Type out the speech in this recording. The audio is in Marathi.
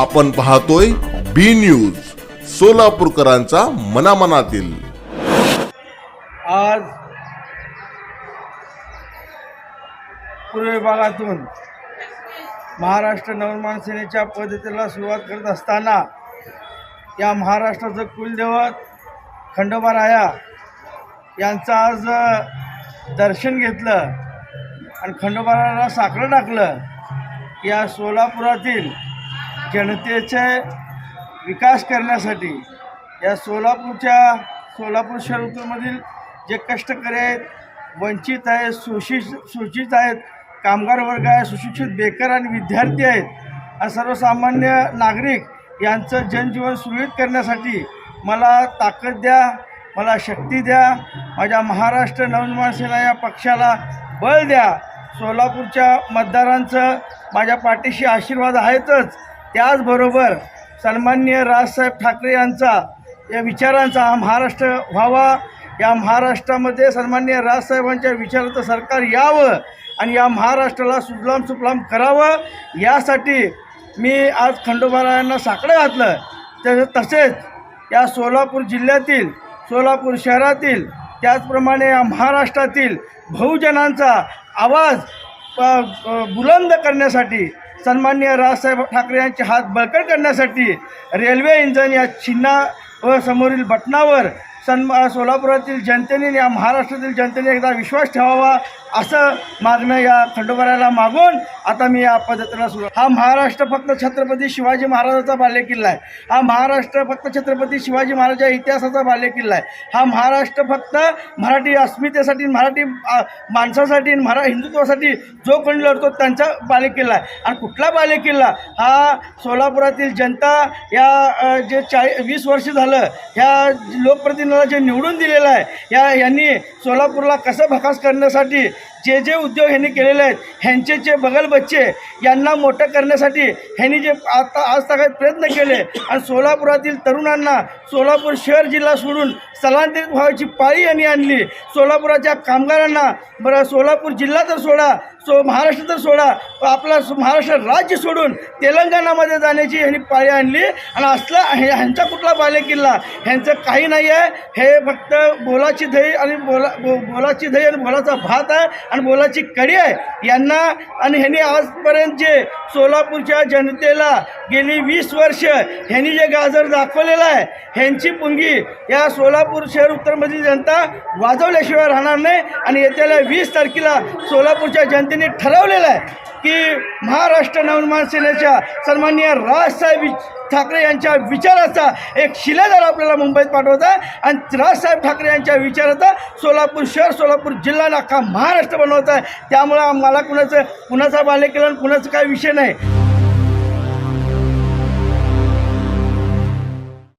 आपण पाहतोय बी न्यूज सोलापूरकरांचा मनामनातील. आज पूर्व विभागातून महाराष्ट्र नवनिर्माण सेनेच्या पद्धतीला सुरुवात करत असताना या महाराष्ट्राचं कुलदैवत खंडोबाराया यांचं आज दर्शन घेतलं आणि खंडोबाराला साखरं टाकलं या सोलापुरातील जनतेचे विकास करण्यासाठी या सोलापूरच्या सोलापूर शहरामधील जे कष्टकरी आहेत वंचित आहेत सुशिक्षित सूचित आहेत कामगार वर्ग आहे सुशिक्षित बेकार आणि विद्यार्थी आहेत आणि सर्वसामान्य नागरिक यांचं जनजीवन सुरळीत करण्यासाठी मला ताकद द्या मला शक्ती द्या माझ्या महाराष्ट्र नवनिर्माण सेना या पक्षाला बळ द्या. सोलापूरच्या मतदारांचं माझ्या पाठीशी आशीर्वाद आहेतच. त्याचबरोबर सन्माननीय राजसाहेब ठाकरे यांचा या विचारांचा हा महाराष्ट्र व्हावा. या महाराष्ट्रामध्ये सन्मान्य राजसाहेबांच्या विचाराचं सरकार यावं आणि या महाराष्ट्राला सुजलाम सुफलाम करावं यासाठी मी आज खंडोबारायांना साकडं घातलं. तस तसेच या सोलापूर जिल्ह्यातील सोलापूर शहरातील त्याचप्रमाणे या महाराष्ट्रातील बहुजनांचा आवाज बुलंद करण्यासाठी सन्मान्य राजसाहेब ठाकरे यांचे हात बळकट करण्यासाठी रेल्वे इंजन या छिन्ना व समोरील बटनावर सन्मा सोलापुरातील जनतेने या महाराष्ट्रातील जनतेने एकदा विश्वास ठेवावा असं मागणं या खंडोबराला मागून आता मी या पद्धतीला सुरू हा महाराष्ट्र फक्त छत्रपती शिवाजी महाराजाचा बालेकिल्ला आहे. हा महाराष्ट्र फक्त छत्रपती शिवाजी महाराजा इतिहासाचा बालेकिल्ला आहे. हा महाराष्ट्र फक्त मराठी अस्मितेसाठी मराठी माणसासाठी मरा हिंदुत्वासाठी जो कोणी लढतो त्यांचा बालेकिल्ला आहे. आणि कुठला बालेकिल्ला? हा सोलापुरातील जनता या जे चाळी वीस वर्ष झालं ह्या लोकप्रतिनिधीला जे निवडून दिलेलं आहे या यांनी सोलापूरला कसं भकास करण्यासाठी जे जे उद्योग ह्यांनी केलेले आहेत ह्यांचे जे बगल बच्चे यांना मोठं करण्यासाठी ह्यांनी जे आता आज तगायत प्रयत्न केले आणि सोलापुरातील तरुणांना सोलापूर शहर जिल्हा सोडून स्थलांतरित व्हायची पाळी यांनी आणली. सोलापुराच्या कामगारांना बरं सोलापूर जिल्हा तर सोडा सो महाराष्ट्र तर सोडा. आपला महाराष्ट्र राज्य सोडून तेलंगणामध्ये जाण्याची ह्यांनी पाळी आणली. आणि असला हे ह्यांचा कुठला बालेकिल्ला ह्यांचं काही नाही आहे हे फक्त बोलाची दही आणि बोला बो बोलाची दही आणि बोलाचा भात आहे आणि बोलाची कडी आहे. यांना आणि ह्यांनी आजपर्यंत जे सोलापूरच्या जनतेला गेली वीस वर्ष ह्यांनी जे गाजर दाखवलेलं आहे ह्यांची पुंगी या सोलापूर शहर उत्तरमधील जनता वाजवल्याशिवाय राहणार नाही. आणि येत्याला वीस तारखेला सोलापूरच्या त्यांनी ठरवलेलं आहे की महाराष्ट्र नवनिर्माण सेनेच्या सन्माननीय राजसाहेब ठाकरे यांच्या विचाराचा एक शिलेदार आपल्याला मुंबईत पाठवत आहे. आणि राजसाहेब ठाकरे यांच्या विचाराचा सोलापूर शहर सोलापूर जिल्हा अख्खा महाराष्ट्र बनवत आहे. त्यामुळं मला कुणाचं कुणाचा बालेकिल्ला कुणाचं कुणाचा काही विषय नाही.